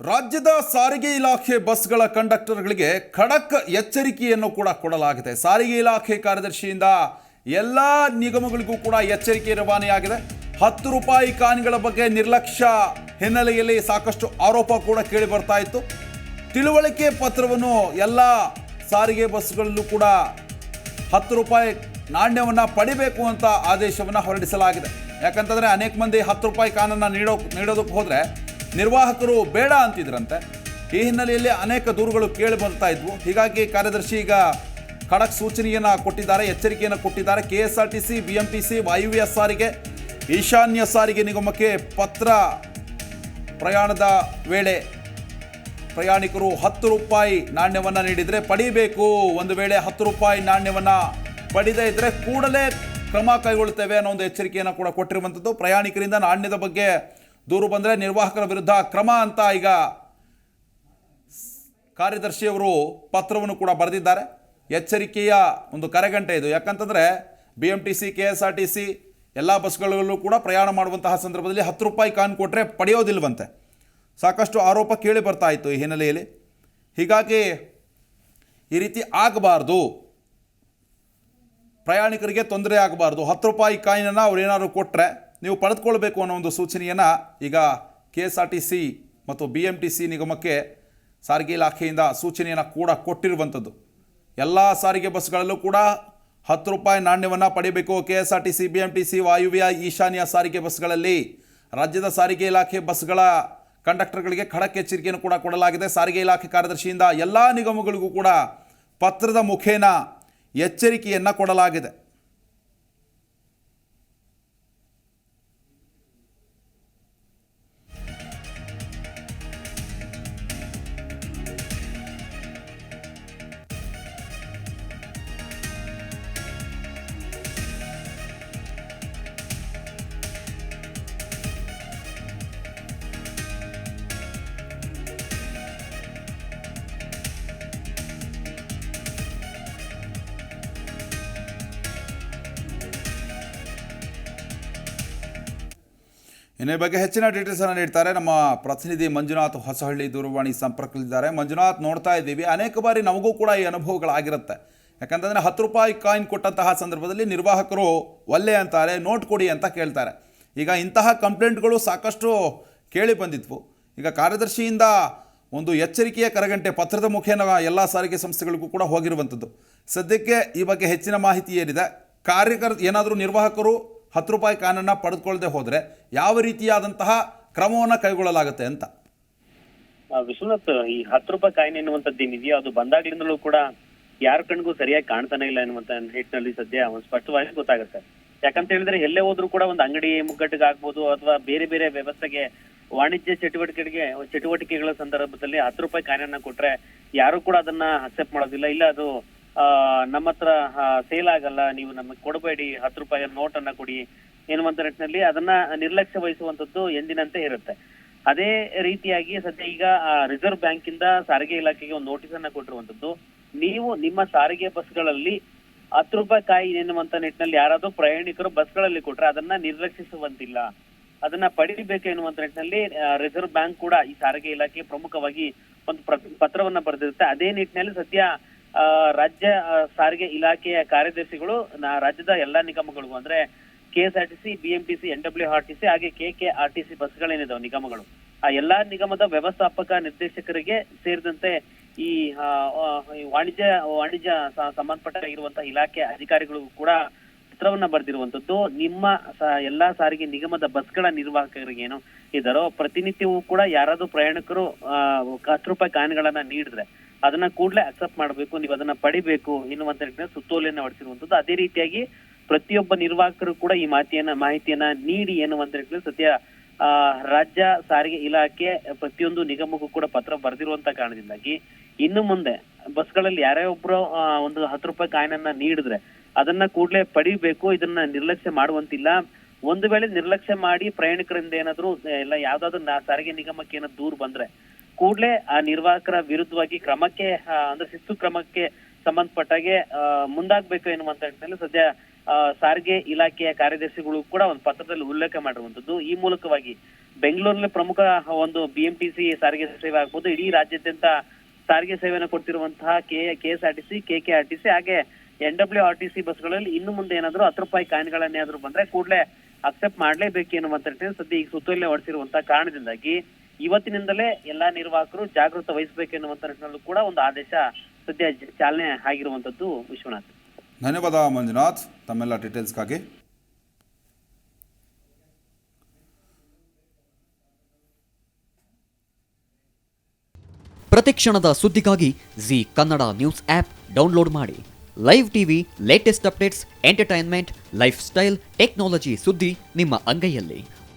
ರಾಜ್ಯದ ಸಾರಿಗೆ ಇಲಾಖೆ ಬಸ್ಗಳ ಕಂಡಕ್ಟರ್ಗಳಿಗೆ ಖಡಕ್ ಎಚ್ಚರಿಕೆಯನ್ನು ಕೂಡ ಕೊಡಲಾಗಿದೆ. ಸಾರಿಗೆ ಇಲಾಖೆ ಕಾರ್ಯದರ್ಶಿಯಿಂದ ಎಲ್ಲ ನಿಗಮಗಳಿಗೂ ಕೂಡ ಎಚ್ಚರಿಕೆ ರವಾನೆಯಾಗಿದೆ. ಹತ್ತು ರೂಪಾಯಿ ಕಾನ್ಗಳ ಬಗ್ಗೆ ನಿರ್ಲಕ್ಷ್ಯ ಹಿನ್ನೆಲೆಯಲ್ಲಿ ಸಾಕಷ್ಟು ಆರೋಪ ಕೂಡ ಕೇಳಿ ಬರ್ತಾ ಇತ್ತು. ತಿಳುವಳಿಕೆ ಪತ್ರವನ್ನು ಎಲ್ಲ ಸಾರಿಗೆ ಬಸ್ಗಳಲ್ಲೂ ಕೂಡ ಹತ್ತು ರೂಪಾಯಿ ನಾಣ್ಯವನ್ನು ಪಡಿಬೇಕು ಅಂತ ಆದೇಶವನ್ನು ಹೊರಡಿಸಲಾಗಿದೆ. ಯಾಕಂತಂದರೆ ಅನೇಕ ಮಂದಿ ಹತ್ತು ರೂಪಾಯಿ ಕಾನನ್ನು ನೀಡೋ, ನೀಡೋದಕ್ಕೆ ಹೋದರೆ ನಿರ್ವಾಹಕರು ಬೇಡ ಅಂತಿದ್ರಂತೆ. ಈ ಹಿನ್ನೆಲೆಯಲ್ಲಿ ಅನೇಕ ದೂರುಗಳು ಕೇಳಿ ಬರ್ತಾ ಇದ್ವು. ಹೀಗಾಗಿ ಕಾರ್ಯದರ್ಶಿ ಈಗ ಖಡಕ್ ಸೂಚನೆಯನ್ನು ಕೊಟ್ಟಿದ್ದಾರೆ, ಎಚ್ಚರಿಕೆಯನ್ನು ಕೊಟ್ಟಿದ್ದಾರೆ. K S R T C B M T C ವಾಯುವ್ಯ ಸಾರಿಗೆ, ಈಶಾನ್ಯ ಸಾರಿಗೆ ನಿಗಮಕ್ಕೆ ಪತ್ರ ಪ್ರಯಾಣದ ವೇಳೆ ಪ್ರಯಾಣಿಕರು ಹತ್ತು ರೂಪಾಯಿ ನಾಣ್ಯವನ್ನು ನೀಡಿದರೆ ಪಡಿಬೇಕು. ಒಂದು ವೇಳೆ ಹತ್ತು ರೂಪಾಯಿ ನಾಣ್ಯವನ್ನು ಪಡೆದೇ ಇದ್ದರೆ ಕೂಡಲೇ ಕ್ರಮ ಕೈಗೊಳ್ಳುತ್ತೇವೆ ಅನ್ನೋ ಒಂದು ಎಚ್ಚರಿಕೆಯನ್ನು ಕೂಡ ಕೊಟ್ಟಿರುವಂಥದ್ದು ಪ್ರಯಾಣಿಕರಿಂದ ನಾಣ್ಯದ ಬಗ್ಗೆ ದೂರು ಬಂದರೆ ನಿರ್ವಾಹಕರ ವಿರುದ್ಧ ಕ್ರಮ ಅಂತ ಈಗ ಕಾರ್ಯದರ್ಶಿಯವರು ಪತ್ರವನ್ನು ಕೂಡ ಬರೆದಿದ್ದಾರೆ. ಎಚ್ಚರಿಕೆಯ ಒಂದು ಕರೆಗಂಟೆ ಇದು. ಯಾಕಂತಂದರೆ B M T C K S R T C ಎಲ್ಲ ಬಸ್ಗಳಲ್ಲೂ ಕೂಡ ಪ್ರಯಾಣ ಮಾಡುವಂತಹ ಸಂದರ್ಭದಲ್ಲಿ ಹತ್ತು ರೂಪಾಯಿ ಕಾನ್ ಕೊಟ್ಟರೆ ಪಡೆಯೋದಿಲ್ವಂತೆ. ಸಾಕಷ್ಟು ಆರೋಪ ಕೇಳಿ ಬರ್ತಾ ಇತ್ತು ಈ ಹಿನ್ನೆಲೆಯಲ್ಲಿ. ಹೀಗಾಗಿ ಈ ರೀತಿ ಆಗಬಾರ್ದು. ಪ್ರಯಾಣಿಕರಿಗೆ ತೊಂದರೆ ಆಗಬಾರ್ದು. ಹತ್ತು ರೂಪಾಯಿ ಕಾಯಿನನ್ನು ಅವ್ರು ಏನಾದ್ರು ಕೊಟ್ಟರೆ ನೀವು ಪಡೆದುಕೊಳ್ಬೇಕು ಅನ್ನೋ ಒಂದು ಸೂಚನೆಯನ್ನು ಈಗ K S R T C ಮತ್ತು ಬಿ ಎಂ ಸಿ ನಿಗಮಕ್ಕೆ ಸಾರಿಗೆ ಇಲಾಖೆಯಿಂದ ಸೂಚನೆಯನ್ನು ಕೂಡ ಕೊಟ್ಟಿರುವಂಥದ್ದು. ಎಲ್ಲ ಸಾರಿಗೆ ಬಸ್ಗಳಲ್ಲೂ ಕೂಡ ಹತ್ತು ರೂಪಾಯಿ ನಾಣ್ಯವನ್ನು ಪಡಿಬೇಕು K S R T C, B M T C, ವಾಯುವ್ಯ, ಈಶಾನ್ಯ ಸಾರಿಗೆ ಬಸ್ಗಳಲ್ಲಿ. ರಾಜ್ಯದ ಸಾರಿಗೆ ಇಲಾಖೆ ಬಸ್ಗಳ ಕಂಡಕ್ಟರ್ಗಳಿಗೆ ಖಡಕ್ ಎಚ್ಚರಿಕೆಯನ್ನು ಕೂಡ ಕೊಡಲಾಗಿದೆ. ಸಾರಿಗೆ ಇಲಾಖೆ ಕಾರ್ಯದರ್ಶಿಯಿಂದ ಎಲ್ಲ ನಿಗಮಗಳಿಗೂ ಕೂಡ ಪತ್ರದ ಮುಖೇನ ಎಚ್ಚರಿಕೆಯನ್ನು ಕೊಡಲಾಗಿದೆ. ಇನ್ನು ಬಗ್ಗೆ ಹೆಚ್ಚಿನ ಡೀಟೇಲ್ಸ್ ಅನ್ನು ನೀಡ್ತಾರೆ. ನಮ್ಮ ಪ್ರತಿನಿಧಿ ಮಂಜುನಾಥ್ ಹೊಸಹಳ್ಳಿ ದೂರವಾಣಿ ಸಂಪರ್ಕದಲ್ಲಿದ್ದಾರೆ. ಮಂಜುನಾಥ್, ನೋಡ್ತಾ ಇದ್ದೀವಿ. ಅನೇಕ ಬಾರಿ ನಮಗೂ ಕೂಡ ಈ ಅನುಭವಗಳಾಗಿರುತ್ತೆ. ಯಾಕಂತಂದರೆ ಹತ್ತು ರೂಪಾಯಿ ಕಾಯಿನ್ ಕೊಟ್ಟಂತಹ ಸಂದರ್ಭದಲ್ಲಿ ನಿರ್ವಾಹಕರು ಒಲ್ಲೆ ಅಂತಾರೆ ನೋಟ್ ಕೊಡಿ ಅಂತ ಕೇಳ್ತಾರೆ. ಈಗ ಇಂತಹ ಕಂಪ್ಲೇಂಟ್ಗಳು ಸಾಕಷ್ಟು ಕೇಳಿ ಬಂದಿದ್ವು. ಈಗ ಕಾರ್ಯದರ್ಶಿಯಿಂದ ಒಂದು ಎಚ್ಚರಿಕೆಯ ಕರಗಂಟೆ, ಪತ್ರದ ಮುಖೇನ ಎಲ್ಲ ಸಾರಿಗೆ ಸಂಸ್ಥೆಗಳಿಗೂ ಕೂಡ ಹೋಗಿರುವಂಥದ್ದು. ಸದ್ಯಕ್ಕೆ ಈ ಬಗ್ಗೆ ಹೆಚ್ಚಿನ ಮಾಹಿತಿ ಏನಿದೆ? ಕಾರ್ಯಕರ್ ಏನಾದರೂ ನಿರ್ವಾಹಕರು ಹತ್ತು ರೂಪಾಯಿ ಕಾನನ್ನು ಪಡೆದುಕೊಳ್ಳದೆ ಹೋದರೆ ಯಾವ ರೀತಿಯಾದಂತಹ ಕ್ರಮವನ್ನು ಕೈಗೊಳ್ಳಲಾಗುತ್ತೆ ಅಂತ? ವಿಶ್ವನಾಥ್, ಈ ಹತ್ತು ರೂಪಾಯಿ ಕಾಯಿನ್ ಎನ್ನುವಂಥದ್ದು ಏನಿದೆಯೋ ಅದು ಬಂದಾಗ್ಲಿಂದಲೂ ಕೂಡ ಯಾರ ಕಣ್ಗೂ ಸರಿಯಾಗಿ ಕಾಣ್ತಾನೆ ಇಲ್ಲ ಎನ್ನುವಂತ ನಿಟ್ಟಿನಲ್ಲಿ ಸದ್ಯ ಒಂದು ಸ್ಪಷ್ಟವಾಗಿ ಗೊತ್ತಾಗುತ್ತೆ. ಯಾಕಂತ ಹೇಳಿದ್ರೆ ಎಲ್ಲೇ ಹೋದ್ರೂ ಕೂಡ ಒಂದು ಅಂಗಡಿ ಮುಗ್ಗಟ್ಟಿಗೆ ಆಗ್ಬೋದು ಅಥವಾ ಬೇರೆ ಬೇರೆ ವ್ಯವಸ್ಥೆಗೆ ವಾಣಿಜ್ಯ ಚಟುವಟಿಕೆಗಳಿಗೆ, ಚಟುವಟಿಕೆಗಳ ಸಂದರ್ಭದಲ್ಲಿ ಹತ್ತು ರೂಪಾಯಿ ಕಾಯಿನನ್ನ ಕೊಟ್ರೆ ಯಾರು ಕೂಡ ಅದನ್ನ ಅಕ್ಸೆಪ್ಟ್ ಮಾಡೋದಿಲ್ಲ. ಇಲ್ಲ, ಅದು ನಮ್ಮ ಹತ್ರ ಸೇಲ್ ಆಗಲ್ಲ, ನೀವು ನಮಗೆ ಕೊಡಬೇಡಿ, ಹತ್ತು ರೂಪಾಯಿ ನೋಟ್ ಅನ್ನ ಕೊಡಿ ಎನ್ನುವಂತ ನಿಟ್ಟಿನಲ್ಲಿ ಅದನ್ನ ನಿರ್ಲಕ್ಷ್ಯ ವಹಿಸುವಂತದ್ದು ಎಂದಿನಂತೆ ಇರುತ್ತೆ. ಅದೇ ರೀತಿಯಾಗಿ ಸದ್ಯ ಈಗ ರಿಸರ್ವ್ ಬ್ಯಾಂಕ್ ಇಂದ ಸಾರಿಗೆ ಇಲಾಖೆಗೆ ಒಂದು ನೋಟಿಸ್ ಅನ್ನ ಕೊಟ್ಟಿರುವಂತದ್ದು, ನೀವು ನಿಮ್ಮ ಸಾರಿಗೆ ಬಸ್ಗಳಲ್ಲಿ ಹತ್ತು ರೂಪಾಯಿ ಕಾಯಿ ಎನ್ನುವಂತ ನಿಟ್ಟಿನಲ್ಲಿ ಯಾರಾದ್ರೂ ಪ್ರಯಾಣಿಕರು ಬಸ್ಗಳಲ್ಲಿ ಕೊಟ್ರೆ ಅದನ್ನ ನಿರ್ಲಕ್ಷಿಸುವಂತಿಲ್ಲ. ಅದನ್ನ ಪಡಿಬೇಕು ಎನ್ನುವಂತ ನಿಟ್ಟಿನಲ್ಲಿ ರಿಸರ್ವ್ ಬ್ಯಾಂಕ್ ಕೂಡ ಈ ಸಾರಿಗೆ ಇಲಾಖೆ ಪ್ರಮುಖವಾಗಿ ಒಂದು ಪತ್ರವನ್ನ ಬರೆದಿರುತ್ತೆ. ಅದೇ ನಿಟ್ಟಿನಲ್ಲಿ ಸದ್ಯ ರಾಜ್ಯ ಸಾರಿಗೆ ಇಲಾಖೆಯ ಕಾರ್ಯದರ್ಶಿಗಳು ರಾಜ್ಯದ ಎಲ್ಲಾ ನಿಗಮಗಳಿಗೂ ಅಂದ್ರೆ K S R T C BMTC N W R T C ಹಾಗೆ K K R T C ಬಸ್ಗಳೇನಿದಾವೆ ನಿಗಮಗಳು. ಆ ಎಲ್ಲಾ ನಿಗಮದ ವ್ಯವಸ್ಥಾಪಕ ನಿರ್ದೇಶಕರಿಗೆ ಸೇರಿದಂತೆ ಈ ಆ, ಆ, ವಾಣಿಜ್ಯ ವಾಣಿಜ್ಯ ಸಂಬಂಧಪಟ್ಟ ಇರುವಂತಹ ಇಲಾಖೆ ಅಧಿಕಾರಿಗಳು ಕೂಡ ಪತ್ರವನ್ನ ಬರೆದಿರುವಂತದ್ದು. ನಿಮ್ಮ ಎಲ್ಲಾ ಸಾರಿಗೆ ನಿಗಮದ ಬಸ್ಗಳ ನಿರ್ವಾಹಕರಿಗೇನು ಇದಾರೋ ಪ್ರತಿನಿತ್ಯವೂ ಕೂಡ ಯಾರಾದ್ರೂ ಪ್ರಯಾಣಿಕರು ಆ, ಹತ್ತು ರೂಪಾಯಿ ಕಾಯಿನ್ಗಳನ್ನ ನೀಡಿದ್ರೆ ಅದನ್ನ ಕೂಡಲೇ ಅಕ್ಸೆಪ್ಟ್ ಮಾಡಬೇಕು, ನೀವು ಅದನ್ನ ಪಡಿಬೇಕು ಎನ್ನುವಂತ ನಿಟ್ಟಿನಲ್ಲಿ ಸುತ್ತೋಲೆಯನ್ನ ಹೊರಡಿಸಿರುವಂತದ್ದು ಅದೇ ರೀತಿಯಾಗಿ ಪ್ರತಿಯೊಬ್ಬ ನಿರ್ವಾಹಕರು ಕೂಡ ಈ ಮಾತಿಯನ್ನ, ಮಾಹಿತಿಯನ್ನ ನೀಡಿ ಎನ್ನುವಂತ ನಿಟ್ಟಿನಲ್ಲಿ ಸದ್ಯ ರಾಜ್ಯ ಸಾರಿಗೆ ಇಲಾಖೆ ಪ್ರತಿಯೊಂದು ನಿಗಮಕ್ಕೂ ಕೂಡ ಪತ್ರ ಬರೆದಿರುವಂತ ಕಾರಣದಿಂದಾಗಿ ಇನ್ನು ಮುಂದೆ ಬಸ್ಗಳಲ್ಲಿ ಯಾರೇ ಒಬ್ರು ಒಂದು ಹತ್ತು ರೂಪಾಯಿ ಕಾಯಿನನ್ನ ನೀಡಿದ್ರೆ ಅದನ್ನ ಕೂಡಲೇ ಪಡಿಬೇಕು, ಇದನ್ನ ನಿರ್ಲಕ್ಷ್ಯ ಮಾಡುವಂತಿಲ್ಲ. ಒಂದು ವೇಳೆ ನಿರ್ಲಕ್ಷ್ಯ ಮಾಡಿ ಪ್ರಯಾಣಿಕರಿಂದ ಏನಾದ್ರು, ಎಲ್ಲ ಯಾವ್ದಾದ್ರು ಸಾರಿಗೆ ನಿಗಮಕ್ಕೆ ಏನಾದ್ರು ದೂರು ಬಂದ್ರೆ ಕೂಡಲೇ ಆ ನಿರ್ವಾಹಕರ ವಿರುದ್ಧವಾಗಿ ಕ್ರಮಕ್ಕೆ ಅಂದ್ರೆ ಶಿಸ್ತು ಕ್ರಮಕ್ಕೆ ಸಂಬಂಧಪಟ್ಟಾಗೆ ಮುಂದಾಗ್ಬೇಕು ಎನ್ನುವಂತ ನಿಟ್ಟಿನಲ್ಲಿ ಸದ್ಯ ಸಾರಿಗೆ ಇಲಾಖೆಯ ಕಾರ್ಯದರ್ಶಿಗಳು ಕೂಡ ಒಂದು ಪತ್ರದಲ್ಲಿ ಉಲ್ಲೇಖ ಮಾಡಿರುವಂತದ್ದು ಈ ಮೂಲಕವಾಗಿ ಬೆಂಗಳೂರಿನಲ್ಲಿ ಪ್ರಮುಖ ಒಂದು ಬಿಎಂಟಿಸಿ ಸಾರಿಗೆ ಸೇವೆ ಆಗ್ಬೋದು. ಇಡೀ ರಾಜ್ಯಾದ್ಯಂತ ಸಾರಿಗೆ ಸೇವೆಯನ್ನು ಕೊಡ್ತಿರುವಂತಹ K K S R T C K K R T ಹಾಗೆ N W R T C ಬಸ್ಗಳಲ್ಲಿ ಇನ್ನು ಮುಂದೆ ಏನಾದ್ರು ಹತ್ತು ರೂಪಾಯಿ ಕಾಯಿನ್ಗಳನ್ನೇನಾದ್ರು ಬಂದ್ರೆ ಕೂಡಲೇ ಅಕ್ಸೆಪ್ಟ್ ಮಾಡ್ಲೇಬೇಕು ಎನ್ನುವಂತ ಸದ್ಯ ಈಗ ಸುತ್ತೋಲೆ ಹೊಡೆಸಿರುವಂತಹ ಕಾರಣದಿಂದಾಗಿ ಇವತ್ತಿನಿಂದಲೇ ಎಲ್ಲಾ ನಿರ್ವಾಹಕರು ಜಾಗೃತ ವಹಿಸಬೇಕು ಎನ್ನುವಂತ ನಿಟ್ಟಿನಲ್ಲೂ ಕೂಡ ಒಂದು ಆದೇಶ ಸದ್ಯ ಚಾಲನೆ ಆಗಿರುವಂತದ್ದು ವಿಶ್ವನಾಥ್. ಧನ್ಯವಾದ ಮಂಜುನಾಥ್ ತಮ್ಮೆಲ್ಲ ಡೀಟೇಲ್ಸ್ಗಾಗಿ ಪ್ರತಿಕ್ಷಣದ ಸುದ್ದಿಗಾಗಿ Zee Kannada news app download ಮಾಡಿ. Live TV latest updates entertainment lifestyle technology ಸುದ್ದಿ ನಿಮ್ಮ ಅಂಗೈಯಲ್ಲಿ.